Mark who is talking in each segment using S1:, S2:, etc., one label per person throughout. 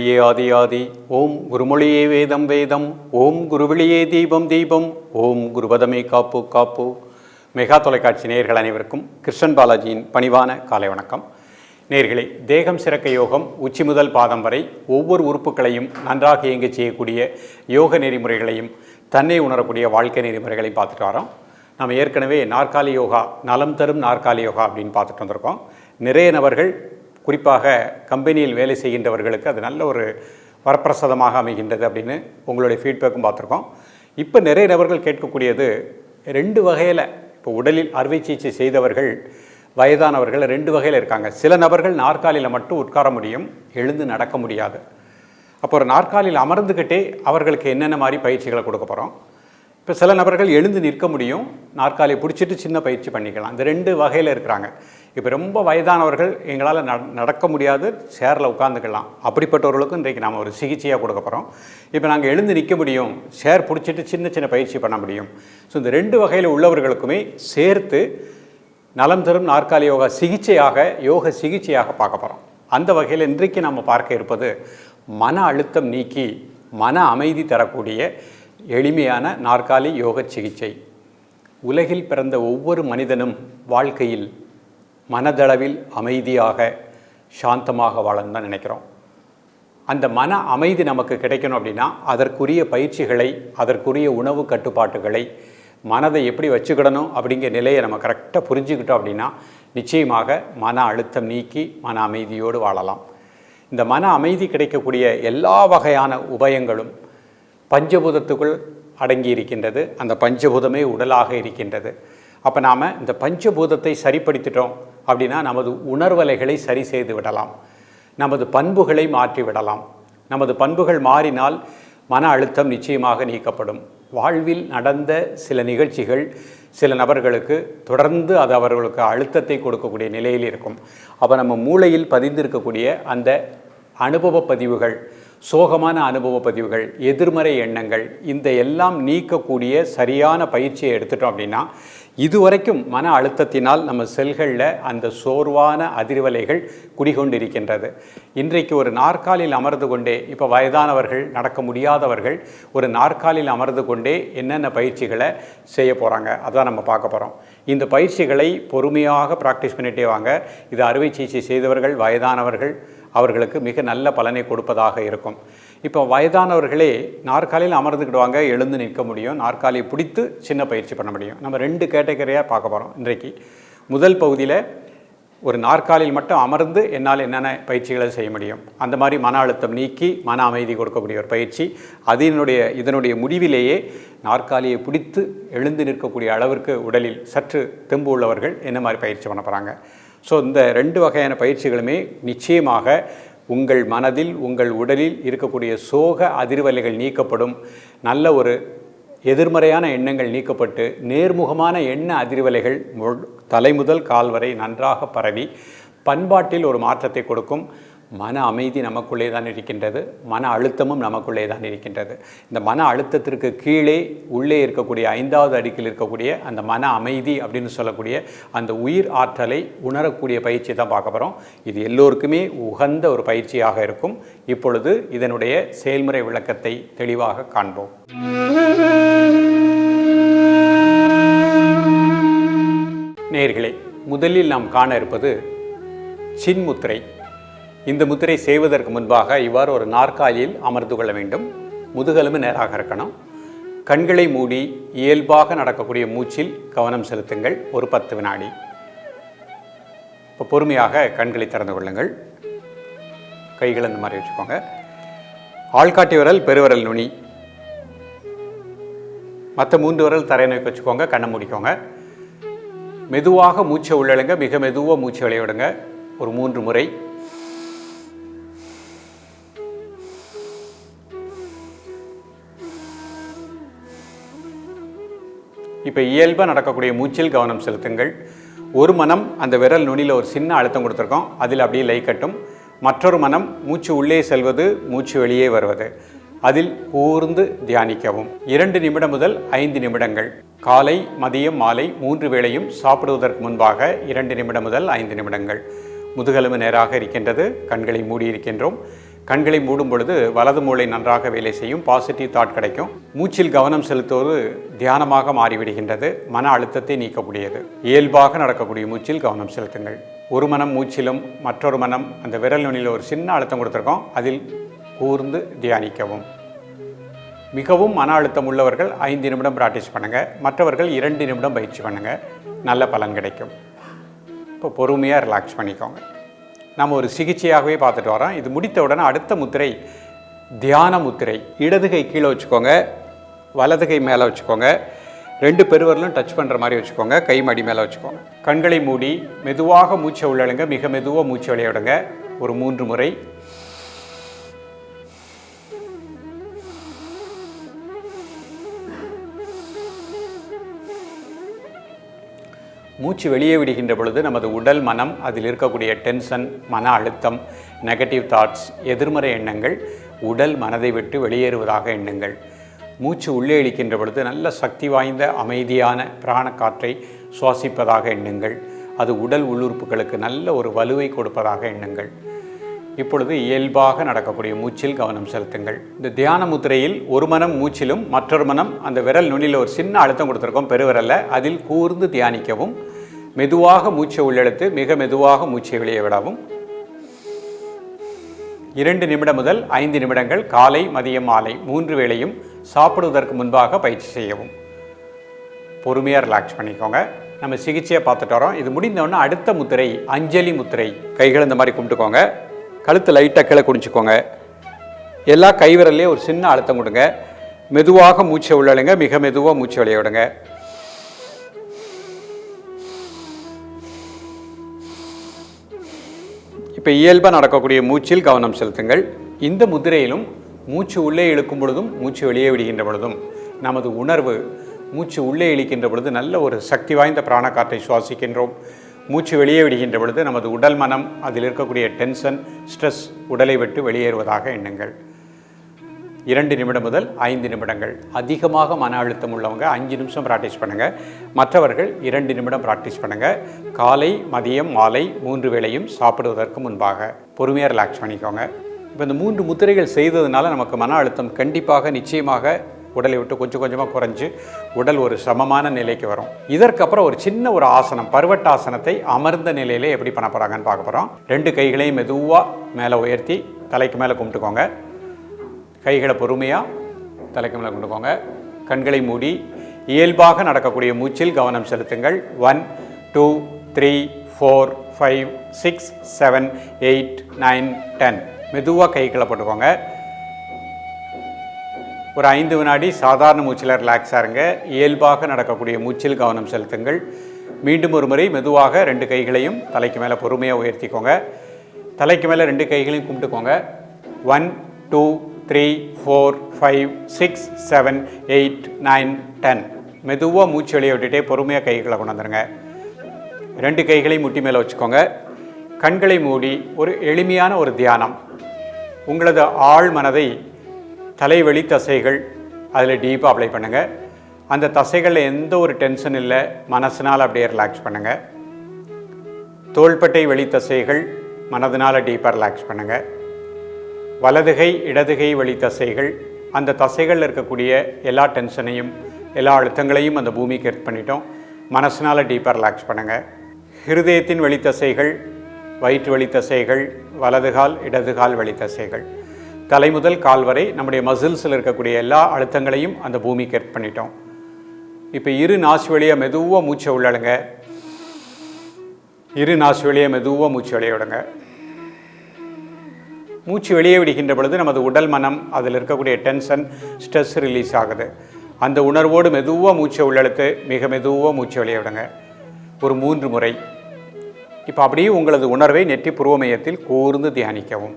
S1: குருவெளியே ஆதி ஆதி. ஓம் குருமொழியே வேதம் வேதம். ஓம் குருவெளியே தீபம் தீபம். ஓம் குருபதமே காப்பு காப்பு. மெகா தொலைக்காட்சி நேர்கள் அனைவருக்கும் கிருஷ்ணன் பாலாஜியின் பணிவான காலை வணக்கம். நேர்களே தேகம் சிறக்க யோகம் உச்சி முதல் பாதம் வரை ஒவ்வொரு உறுப்புகளையும் நன்றாக இயங்க செய்யக்கூடிய யோக நெறிமுறைகளையும் தன்னை உணரக்கூடிய வாழ்க்கை நெறிமுறைகளையும் பார்த்துட்டு வரோம். நம்ம ஏற்கனவே நாற்காலி யோகா நலம் தரும் நாற்காலி யோகா அப்படின்னு பார்த்துட்டு வந்திருக்கோம். நிறைய நபர்கள் குறிப்பாக கம்பெனியில் வேலை செய்கின்றவர்களுக்கு அது நல்ல ஒரு வரப்பிரசாதமாக அமைகின்றது அப்படின்னு உங்களுடைய ஃபீட்பேக்கும் பார்த்துருக்கோம். இப்போ நிறைய நபர்கள் கேட்கக்கூடியது ரெண்டு வகையில் இப்போ உடலில் அறுவை சிகிச்சை செய்தவர்கள் வயதானவர்கள் ரெண்டு வகையில் இருக்காங்க. சில நபர்கள் நாற்காலியில் மட்டும் உட்கார முடியும் எழுந்து நடக்க முடியாது. அப்போ ஒரு நாற்காலியில் அமர்ந்துக்கிட்டே அவர்களுக்கு என்னென்ன மாதிரி பயிற்சிகளை கொடுக்க போகிறோம் இப்போ சில நபர்கள் எழுந்து நிற்க முடியும். நாற்காலியை பிடிச்சிட்டு சின்ன பயிற்சி பண்ணிக்கலாம். இந்த ரெண்டு வகையில் இருக்கிறாங்க. இப்போ ரொம்ப வயதானவர்கள் எங்களால் நட நடக்க முடியாது. சேரில் உட்காந்துக்கலாம் அப்படிப்பட்டவர்களுக்கும் இன்றைக்கு நாம் ஒரு சிகிச்சையாக கொடுக்க போகிறோம் இப்போ நாங்கள் எழுந்து நிற்க முடியும். சேர் பிடிச்சிட்டு சின்ன சின்ன பயிற்சி பண்ண முடியும். ஸோ இந்த ரெண்டு வகையில் உள்ளவர்களுக்குமே சேர்த்து நலம் தரும் நாற்காலி யோகா சிகிச்சையாக யோக சிகிச்சையாக பார்க்க போகிறோம் அந்த வகையில் இன்றைக்கு நம்ம பார்க்க இருப்பது மன அழுத்தம் நீக்கி மன அமைதி தரக்கூடிய எளிமையான நாற்காலி யோக சிகிச்சை. உலகில் பிறந்த ஒவ்வொரு மனிதனும் வாழ்க்கையில் மனதளவில் அமைதியாக சாந்தமாக வாழன்னு தான் நினைக்கிறோம். அந்த மன அமைதி நமக்கு கிடைக்கணும் அப்படின்னா அதற்குரிய பயிற்சிகளை அதற்குரிய உணவு கட்டுப்பாட்டுகளை மனதை எப்படி வச்சுக்கிடணும் அப்படிங்கிற நிலையை நம்ம கரெக்டாக புரிஞ்சுக்கிட்டோம் அப்படின்னா நிச்சயமாக மன அழுத்தம் நீக்கி மன அமைதியோடு வாழலாம். இந்த மன அமைதி கிடைக்கக்கூடிய எல்லா வகையான உபயங்களும் பஞ்சபூதத்துக்குள் அடங்கி இருக்கின்றது அந்த பஞ்சபூதமே உடலாக இருக்கின்றது. அப்போ நாம் இந்த பஞ்சபூதத்தை சரிப்படுத்திட்டோம் அப்படின்னா நமது உணர்வலைகளை சரி செய்து விடலாம். நமது பண்புகளை மாற்றி விடலாம். நமது பண்புகள் மாறினால் மன அழுத்தம் நிச்சயமாக நீக்கப்படும். வாழ்வில் நடந்த சில நிகழ்ச்சிகள் சில நபர்களுக்கு தொடர்ந்து அது அவர்களுக்கு அழுத்தத்தை கொடுக்கக்கூடிய நிலையில் இருக்கும். அப்போ நம்ம மூளையில் பதிந்திருக்கக்கூடிய அந்த அனுபவ பதிவுகள் சோகமான அனுபவ பதிவுகள் எதிர்மறை எண்ணங்கள் இந்த எல்லாம் நீக்கக்கூடிய சரியான பயிற்சியை எடுத்துட்டோம் அப்படின்னா இதுவரைக்கும் மன அழுத்தத்தினால் நம்ம செல்களில் அந்த சோர்வான அதிர்வலைகள் குடிகொண்டிருக்கின்றது. இன்றைக்கு ஒரு நாற்காலில் அமர்ந்து கொண்டே இப்போ வயதானவர்கள் நடக்க முடியாதவர்கள் ஒரு நாற்காலில் அமர்ந்து கொண்டே என்னென்ன பயிற்சிகளை செய்ய போகிறாங்க அதான் நம்ம பார்க்க போகிறோம் இந்த பயிற்சிகளை பொறுமையாக ப்ராக்டிஸ் பண்ணிட்டே வாங்க. இது அறுவை சிகிச்சை செய்தவர்கள் வயதானவர்கள் அவர்களுக்கு மிக நல்ல பலனை கொடுப்பதாக இருக்கும். இப்போ வயதானவர்களே நாற்காலியில் அமர்ந்துக்கிடுவாங்க எழுந்து நிற்க முடியும். நாற்காலியை பிடித்து சின்ன பயிற்சி பண்ண முடியும். நம்ம ரெண்டு கேட்டகரியாக பார்க்க போகிறோம் இன்றைக்கு. முதல் பகுதியில் ஒரு நாற்காலியில் மட்டும் அமர்ந்து என்னால் என்னென்ன பயிற்சிகளை செய்ய முடியும்? அந்த மாதிரி மன அழுத்தம் நீக்கி மன அமைதி கொடுக்கக்கூடிய ஒரு பயிற்சி. அதனுடைய இதனுடைய முடிவிலேயே நாற்காலியை பிடித்து எழுந்து நிற்கக்கூடிய அளவிற்கு உடலில் சற்று தெம்பு உள்ளவர்கள் என்ன மாதிரி பயிற்சி பண்ண போகிறாங்க ஸோ இந்த ரெண்டு வகையான பயிற்சிகளுமே நிச்சயமாக உங்கள் மனதில் உங்கள் உடலில் இருக்கக்கூடிய சோக அதிர்வலைகள் நீக்கப்படும். நல்ல ஒரு எதிர்மறையான எண்ணங்கள் நீக்கப்பட்டு நேர்முகமான எண்ண அதிர்வலைகள் தலைமுதல் தலை முதல் கால் வரை நன்றாக பரவி பண்பாட்டில் ஒரு மாற்றத்தை கொடுக்கும். மன அமைதி நமக்குள்ளே தான் இருக்கின்றது மன அழுத்தமும் நமக்குள்ளே தான் இருக்கின்றது. இந்த மன அழுத்தத்திற்கு கீழே உள்ளே இருக்கக்கூடிய ஐந்தாவது அடுக்கில் இருக்கக்கூடிய அந்த மன அமைதி அப்படின்னு சொல்லக்கூடிய அந்த உயிர் ஆற்றலை உணரக்கூடிய பயிற்சி தான் பார்க்க போகிறோம் இது எல்லோருக்குமே உகந்த ஒரு பயிற்சியாக இருக்கும். இப்பொழுது இதனுடைய செயல்முறை விளக்கத்தை தெளிவாக காண்போம். நேர்களே முதலில் நாம் காண இருப்பது சின்முத்திரை. இந்த முத்திரை செய்வதற்கு முன்பாக இவ்வாறு ஒரு நாற்காலியில் அமர்ந்து கொள்ள வேண்டும். முதுகெலும்பு நேராக இருக்கணும். கண்களை மூடி இயல்பாக நடக்கக்கூடிய மூச்சில் கவனம் செலுத்துங்கள். ஒரு பத்து வினாடி. இப்போ பொறுமையாக கண்களை திறந்து கொள்ளுங்கள். கைகள் இந்த மாதிரி வச்சுக்கோங்க. ஆள்காட்டி விரல் பெருவிரல் நுனி. மற்ற மூன்று விரல் தரை நோக்கி வச்சுக்கோங்க. கண்ணை முடிக்கோங்க. மெதுவாக மூச்சை உள்ளழுங்க மிக மெதுவாக மூச்சை விளையாடுங்க. ஒரு மூன்று முறை. இப்போ இயல்பாக நடக்கக்கூடிய மூச்சில் கவனம் செலுத்துங்கள். ஒரு மனம் அந்த விரல் நுனியில் ஒரு சின்ன அழுத்தம் கொடுத்துருக்கோம். அதில் அப்படியே லை கட்டும். மற்றொரு மனம் மூச்சு உள்ளே செல்வது மூச்சு வெளியே வருவது. அதில் கூர்ந்து தியானிக்கவும். இரண்டு நிமிடம் முதல் ஐந்து நிமிடங்கள். காலை மதியம் மாலை மூன்று வேளையும் சாப்பிடுவதற்கு முன்பாக இரண்டு நிமிடம் முதல் ஐந்து நிமிடங்கள். முதுகெலும்பு நேராக இருக்கின்றது. கண்களை மூடி இருக்கின்றோம் கண்களை மூடும் பொழுது வலது மூளை நன்றாக வேலை செய்யும். பாசிட்டிவ் தாட் கிடைக்கும். மூச்சில் கவனம் செலுத்துவது தியானமாக மாறிவிடுகின்றது. மன அழுத்தத்தை நீக்கக்கூடியது. இயல்பாக நடக்கக்கூடிய மூச்சில் கவனம் செலுத்துங்கள். ஒரு மனம் மூச்சிலும் மற்றொரு மனம் அந்த விரல் நுனியில் ஒரு சின்ன அழுத்தம் கொடுத்துருக்கோம். அதில் கூர்ந்து தியானிக்கவும். மிகவும் மன அழுத்தம் உள்ளவர்கள் ஐந்து நிமிடம் ப்ராக்டிஸ் பண்ணுங்கள் மற்றவர்கள் இரண்டு நிமிடம் பயிற்சி பண்ணுங்கள் நல்ல பலன் கிடைக்கும். இப்போ பொறுமையாக ரிலாக்ஸ் பண்ணிக்கோங்க. நம்ம ஒரு சிகிச்சையாகவே பார்த்துட்டு வரோம். இது முடித்த உடனே அடுத்த முத்திரை தியான முத்திரை. இடதுகை கீழே வச்சுக்கோங்க. வலதுகை மேலே வச்சுக்கோங்க. ரெண்டு பெருவரலும் டச் பண்ணுற மாதிரி வச்சுக்கோங்க. கை மடி மேலே வச்சுக்கோங்க. கண்களை மூடி மெதுவாக மூச்சை உள்ளழுங்க. மிக மெதுவாக மூச்சை விளையாடுங்க ஒரு மூன்று முறை. மூச்சு வெளியே விடுகின்ற பொழுது நமது உடல் மனம் அதில் இருக்கக்கூடிய டென்ஷன் மன அழுத்தம் நெகட்டிவ் தாட்ஸ் எதிர்மறை எண்ணங்கள் உடல் மனதை விட்டு வெளியேறுவதாக எண்ணுங்கள். மூச்சு உள்ளே இழிக்கின்ற பொழுது நல்ல சக்தி வாய்ந்த அமைதியான பிராண காற்றை சுவாசிப்பதாக எண்ணுங்கள். அது உடல் உள்ளுறுப்புகளுக்கு நல்ல ஒரு வலுவை கொடுப்பதாக எண்ணுங்கள். இப்பொழுது இயல்பாக நடக்கக்கூடிய மூச்சில் கவனம் செலுத்துங்கள். இந்த தியான முத்திரையில் ஒரு மனம் மூச்சிலும் மற்றொரு மனம் அந்த விரல் நுனியில் ஒரு சின்ன அழுத்தம் கொடுத்துருக்கோம் பெருவிரலில் அதில் கூர்ந்து தியானிக்கவும் மெதுவாக மூச்சை உள்ளெடுத்து மிக மெதுவாக மூச்சை வெளியே விடவும். இரண்டு நிமிடம் முதல் ஐந்து நிமிடங்கள் காலை மதியம் மாலை மூன்று வேளையும் சாப்பிடுவதற்கு முன்பாக பயிற்சி செய்யவும். பொறுமையாக ரிலாக்ஸ் பண்ணிக்கோங்க. நம்ம சிகிச்சையை பார்த்துட்டு வரோம். இது முடிந்தவுடனே அடுத்த முத்திரை அஞ்சலி முத்திரை கைகள் இந்த மாதிரி கும்பிட்டுக்கோங்க. கழுத்து லைட்டாக கீழே குடிச்சுக்கோங்க எல்லா கைவிரல்லையும் ஒரு சின்ன அழுத்தம் கொடுங்க. மெதுவாக மூச்சை உள்ளழுங்க மிக மெதுவாக மூச்சை விளையாடுங்க இப்போ இயல்பாக நடக்கக்கூடிய மூச்சில் கவனம் செலுத்துங்கள். இந்த முதிரையிலும் மூச்சு உள்ளே இழுக்கும் பொழுதும் மூச்சு வெளியே விடுகின்ற பொழுதும் நமது உணர்வு மூச்சு உள்ளே இழுக்கின்ற பொழுது நல்ல ஒரு சக்தி வாய்ந்த பிராணக்காற்றை சுவாசிக்கின்றோம். மூச்சு வெளியே விடுகின்ற பொழுது நமது உடல் மனம் அதில் இருக்கக்கூடிய டென்ஷன் ஸ்ட்ரெஸ் உடலை விட்டு வெளியேறுவதாக எண்ணுங்கள். இரண்டு நிமிடம் முதல் ஐந்து நிமிடங்கள். அதிகமாக மன அழுத்தம் உள்ளவங்க அஞ்சு நிமிஷம் ப்ராக்டிஸ் பண்ணுங்கள் மற்றவர்கள் இரண்டு நிமிடம் ப்ராக்டிஸ் பண்ணுங்கள் காலை மதியம் மாலை மூன்று வேளையும் சாப்பிடுவதற்கு முன்பாக பொறுமையாக ரிலாக்ஸ் பண்ணிக்கோங்க. இப்போ இந்த மூன்று முத்திரைகள் செய்ததுனால நமக்கு மன அழுத்தம் கண்டிப்பாக நிச்சயமாக உடலை விட்டு கொஞ்சம் கொஞ்சமாக குறைஞ்சி உடல் ஒரு சமமான நிலைக்கு வரும். இதற்கப்புறம் ஒரு சின்ன ஒரு ஆசனம் பருவட்டாசனத்தை அமர்ந்த நிலையிலே எப்படி பண்ண போகிறாங்கன்னு பார்க்க போகிறோம் ரெண்டு கைகளையும் மெதுவாக மேலே உயர்த்தி தலைக்கு மேலே கும்பிட்டுக்கோங்க. கைகளை பொறுமையாக தலைக்கு மேலே கொண்டு போங்க. கண்களை மூடி இயல்பாக நடக்கக்கூடிய மூச்சில் கவனம் செலுத்துங்கள். One two three four five six seven eight nine ten மெதுவாக கைகளை போட்டுக்கோங்க. ஒரு ஐந்து வினாடி சாதாரண மூச்சில் ரிலாக்ஸாக இருங்க. இயல்பாக நடக்கக்கூடிய மூச்சில் கவனம் செலுத்துங்கள். மீண்டும் ஒரு முறை மெதுவாக ரெண்டு கைகளையும் தலைக்கு மேலே பொறுமையாக உயர்த்திக்கோங்க. தலைக்கு மேலே ரெண்டு கைகளையும் கும்பிட்டுக்கோங்க. One two three four five six seven eight nine ten மெதுவாக மூச்சு வெளியே விட்டுட்டே பொறுமையாக கைகளை கொண்டு வந்துடுங்க ரெண்டு கைகளையும் முட்டி மேலே வச்சுக்கோங்க. கண்களை மூடி ஒரு எளிமையான ஒரு தியானம். உங்களது ஆழ் மனதை தலைவெளி தசைகள் அதில் டீப்பாக அப்ளை பண்ணுங்கள் அந்த தசைகளில் எந்த ஒரு டென்ஷன் இல்லை. மனசினால் அப்படியே ரிலாக்ஸ் பண்ணுங்கள் தோள்பட்டை வெளி தசைகள் மனதினால் டீப்பாக ரிலாக்ஸ் பண்ணுங்கள் வலதுகை இடதுகை வழி தசைகள். அந்த தசைகளில் இருக்கக்கூடிய எல்லா டென்ஷனையும் எல்லா அழுத்தங்களையும் அந்த பூமிக்கு எர்த் பண்ணிட்டோம். மனசினால் டீப்பாக ரிலாக்ஸ் பண்ணுங்கள் ஹிருதயத்தின் வெளித்தசைகள் வயிற்று வழி தசைகள் வலதுகால் இடதுகால் வழி தசைகள். தலை முதல் கால் வரை நம்முடைய மசில்ஸில் இருக்கக்கூடிய எல்லா அழுத்தங்களையும் அந்த பூமிக்கு எர்த் பண்ணிட்டோம். இப்போ இரு நாசு வழியாக மெதுவாக மூச்சை உள்ளடுங்க. இரு நாசு வழியாக மெதுவாக மூச்சு விளையாடுங்க மூச்சு வெளியே விடுகின்ற பொழுது நமது உடல் மனம் அதில் இருக்கக்கூடிய டென்ஷன் ஸ்ட்ரெஸ் ரிலீஸ் ஆகுது. அந்த உணர்வோடு மெதுவாக மூச்சை உள்ளெழுத்து மிக மெதுவாக மூச்சு வெளியே விடுங்க. ஒரு மூன்று முறை. இப்போ அப்படியே உங்களது உணர்வை நெற்றி புருவ மையத்தில் கூர்ந்து தியானிக்கவும்.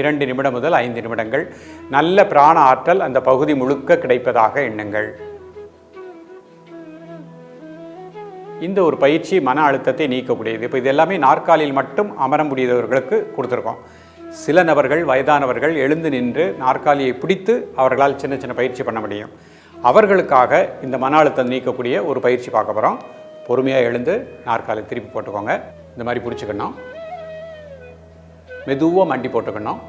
S1: இரண்டு நிமிடம் முதல் ஐந்து நிமிடங்கள். நல்ல பிராண ஆற்றல் அந்த பகுதி முழுக்க கிடைப்பதாக எண்ணுங்கள். இந்த ஒரு பயிற்சி மன அழுத்தத்தை நீக்கக்கூடியது. இப்போ இது எல்லாமே நாற்காலியில் மட்டும் அமர முடியாதவர்களுக்கு கொடுத்துருக்கோம். சில நபர்கள் வயதானவர்கள் எழுந்து நின்று நாற்காலியை பிடித்து அவர்களால் சின்ன சின்ன பயிற்சி பண்ண முடியும். அவர்களுக்காக இந்த மன அழுத்தம் நீக்கக்கூடிய ஒரு பயிற்சி பார்க்க போகிறோம் பொறுமையாக எழுந்து நாற்காலி திருப்பி போட்டுக்கோங்க. இந்த மாதிரி பிடிச்சிக்கணும். மெதுவாக மண்டி போட்டுக்கணும்.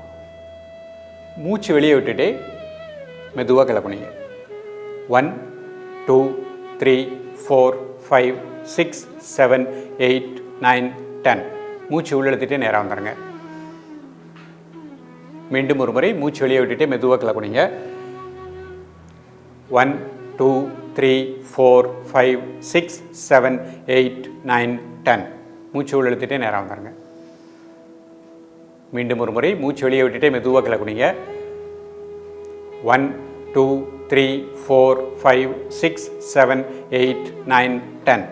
S1: மூச்சு வெளியே விட்டுட்டு மெதுவாக கிளப்புனீங்க. One two three four five six seven eight nine ten மூச்சு உள்ளெழுத்துட்டே நேராக வந்துடுங்க மீண்டும் ஒரு முறை மூச்சு வெளியே விட்டுட்டு மெதுவாக கிளப்புனீங்க one two three four five six seven eight nine ten மூச்சு உள்ளெழுத்துட்டே நேராக வந்துருங்க. மீண்டும் ஒரு முறை மூச்சு வெளியே விட்டுட்டே மெதுவாக கிளக்குனீங்க one two three four five six seven eight nine ten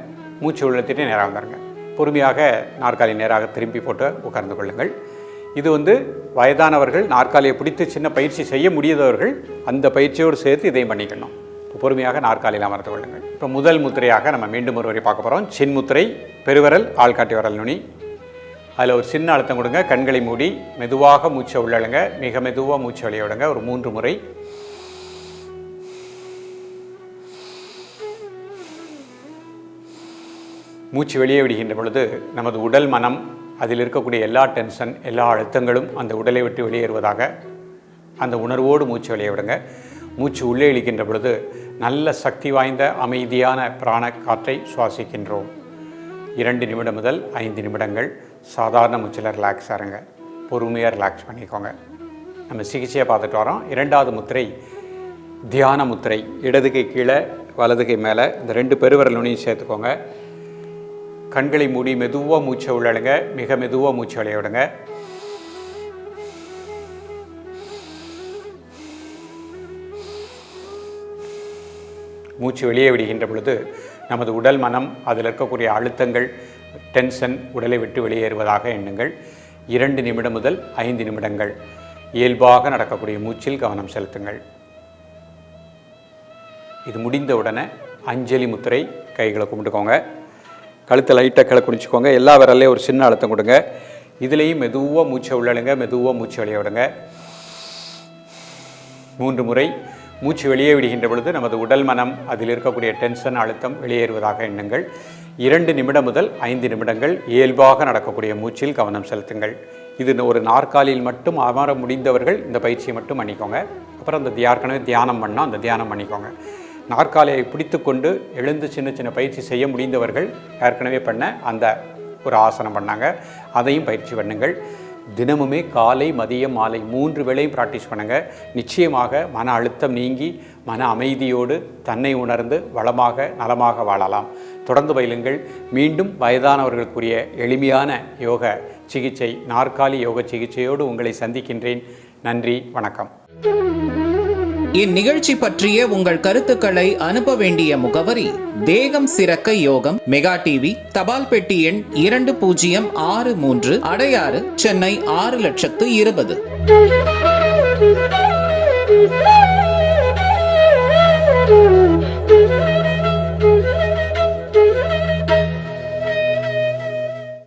S1: மூச்சு உள்ளத்திட்டே நேராக வந்துருங்க. பொறுமையாக நாற்காலி நேராக திரும்பி போட்டு உட்கார்ந்து கொள்ளுங்கள். இது வந்து வயதானவர்கள் நாற்காலியை பிடித்து சின்ன பயிற்சி செய்ய முடியாதவர்கள் அந்த பயிற்சியோடு சேர்த்து இதையும் பண்ணிக்கணும். இப்போ பொறுமையாக நாற்காலியில் அமர்ந்து கொள்ளுங்கள். இப்போ முதல் முத்திரையாக நம்ம மீண்டும் ஒருவரை பார்க்க போகிறோம் சின்முத்திரை பெருவரல் ஆள்காட்டி வரல் நுனி. அதில் ஒரு சின்ன அழுத்தம் கொடுங்க. கண்களை மூடி மெதுவாக மூச்சை உள்ளழுங்க. மிக மெதுவாக மூச்சை வெளியிடுங்க. ஒரு மூன்று முறை. மூச்சு வெளியே விடுகின்ற பொழுது நமது உடல் மனம் அதில் இருக்கக்கூடிய எல்லா டென்ஷன் எல்லா அழுத்தங்களும் அந்த உடலை விட்டு வெளியேறுவதாக அந்த உணர்வோடு மூச்சு வெளியே விடுங்க. மூச்சு உள்ளே இழுக்கின்ற பொழுது நல்ல சக்தி வாய்ந்த அமைதியான பிராண காற்றை சுவாசிக்கின்றோம். இரண்டு நிமிடம் முதல் ஐந்து நிமிடங்கள் சாதாரண மூச்சில் ரிலாக்ஸ் ஆருங்க பொறுமையாக ரிலாக்ஸ் பண்ணிக்கோங்க. நம்ம சிகிச்சையை பார்த்துட்டு வரோம். இரண்டாவது முத்திரை தியான முத்திரை இடதுகை கீழே வலதுகை மேலே இந்த ரெண்டு பெருவரலுனையும் சேர்த்துக்கோங்க. கண்களை மூடி மெதுவாக மூச்சை உள்ளடுங்க மிக மெதுவாக மூச்சு விளைய விடுங்க. மூச்சு வெளியே விடுகின்ற பொழுது நமது உடல் மனம் அதில் இருக்கக்கூடிய அழுத்தங்கள் டென்ஷன் உடலை விட்டு வெளியேறுவதாக எண்ணுங்கள். இரண்டு நிமிடம் முதல் ஐந்து நிமிடங்கள் இயல்பாக நடக்கக்கூடிய மூச்சில் கவனம் செலுத்துங்கள். இது முடிந்த உடனே அஞ்சலி முத்திரை கைகளை கும்பிட்டுக்கோங்க. கழுத்தை லைட்டாக கிளை குடிச்சிக்கோங்க எல்லா விரல்லையும் ஒரு சின்ன அழுத்தம் கொடுங்க. இதுலேயும் மெதுவாக மூச்சை உள்ளழுங்க மெதுவாக மூச்சு வெளியே விடுங்க. மூன்று முறை மூச்சு வெளியே விடுகின்ற பொழுது நமது உடல் மனம் அதில் இருக்கக்கூடிய டென்ஷன் அழுத்தம் வெளியேறுவதாக எண்ணுங்கள். இரண்டு நிமிடம் முதல் ஐந்து நிமிடங்கள் இயல்பாக நடக்கக்கூடிய மூச்சில் கவனம் செலுத்துங்கள். இது ஒரு நாற்காலியில் மட்டும் அமர முடிந்தவர்கள் இந்த பயிற்சியை மட்டும் பண்ணிக்கோங்க. அப்புறம் அந்த ஏற்கனவே தியானம் பண்ணால் அந்த தியானம் பண்ணிக்கோங்க. நாற்காலியை பிடித்து கொண்டு எழுந்து சின்ன சின்ன பயிற்சி செய்ய முடிந்தவர்கள் ஏற்கனவே பண்ண அந்த ஒரு ஆசனம் பண்ணாங்க. அதையும் பயிற்சி பண்ணுங்கள். தினமுமே காலை மதியம் மாலை மூன்று வேளையும் ப்ராக்டிஸ் பண்ணுங்கள் நிச்சயமாக மன அழுத்தம் நீங்கி மன அமைதியோடு தன்னை உணர்ந்து வளமாக நலமாக வாழலாம். தொடர்ந்து பயிலுங்கள். மீண்டும் வயதானவர்களுக்குரிய எளிமையான யோக சிகிச்சை நாற்காலி யோக சிகிச்சையோடு உங்களை சந்திக்கின்றேன். நன்றி வணக்கம்.
S2: இந்நிகழ்ச்சி பற்றிய உங்கள் கருத்துக்களை அனுப்ப வேண்டிய முகவரி தேகம் சிறக்க யோகம் மெகா டிவி தபால் பெட்டி எண் இரண்டு பூஜ்ஜியம் ஆறு மூன்று அடையாறு சென்னை ஆறு லட்சத்து இருபது.
S3: Thank you.